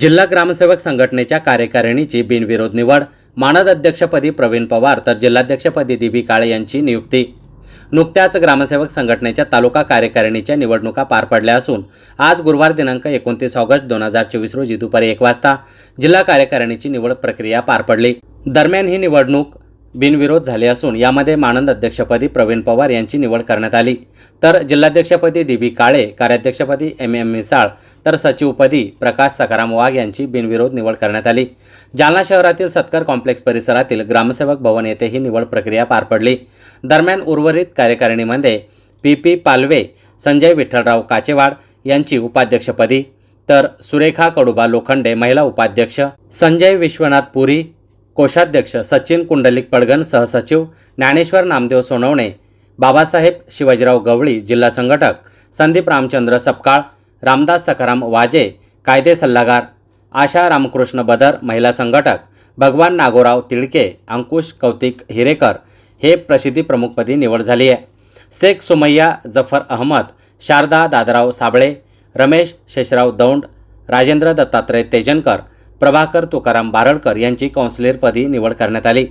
जिल्हा ग्रामसेवक संघटनेच्या कार्यकारिणीची बिनविरोध निवड. मानद अध्यक्षपदी प्रवीण पवार तर जिल्हाध्यक्षपदी डी बी काळे यांची नियुक्ती. नुकत्याच ग्रामसेवक संघटनेच्या तालुका कार्यकारिणीच्या निवडणुका पार पडल्या असून आज गुरुवार दिनांक एकोणतीस ऑगस्ट दोन हजार चोवीस रोजी दुपारी एक वाजता जिल्हा कार्यकारिणीची निवड प्रक्रिया पार पडली. दरम्यान ही निवडणूक बिनविरोध झाले असून यामध्ये मानंद अध्यक्षपदी प्रवीण पवार यांची निवड करण्यात आली. तर जिल्हाध्यक्षपदी डी बी काळे कार्याध्यक्षपदी एम एम मिसाळ तर सचिवपदी प्रकाश सकाराम वाघ यांची बिनविरोध निवड करण्यात आली. जालना शहरातील सत्कर कॉम्प्लेक्स परिसरातील ग्रामसेवक भवन येथे ही निवड प्रक्रिया पार पडली. दरम्यान उर्वरित कार्यकारिणीमध्ये पी पी पालवे संजय विठ्ठलराव काचेवाड यांची उपाध्यक्षपदी तर सुरेखा कडुबा लोखंडे महिला उपाध्यक्ष संजय विश्वनाथ पुरी कोषाध्यक्ष सचिन कुंडलिक पडगण सहसचिव ज्ञानेश्वर नामदेव सोनवणे बाबासाहेब शिवाजीराव गवळी जिल्हा संघटक संदीप रामचंद्र सपकाळ रामदास सखाराम वाजे कायदे सल्लागार आशा रामकृष्ण बदर महिला संघटक भगवान नागोराव तिळके अंकुश कौतिक हिरेकर हे प्रसिद्धी प्रमुखपदी निवड झाली आहे. शेख सुमय्या जफर अहमद शारदा दादराव साबळे रमेश शेषराव दौंड राजेंद्र दत्तात्रय तेजनकर प्रभाकर तुकाराम बारडकर यांची कौन्सिलरपदी निवड करण्यात आली.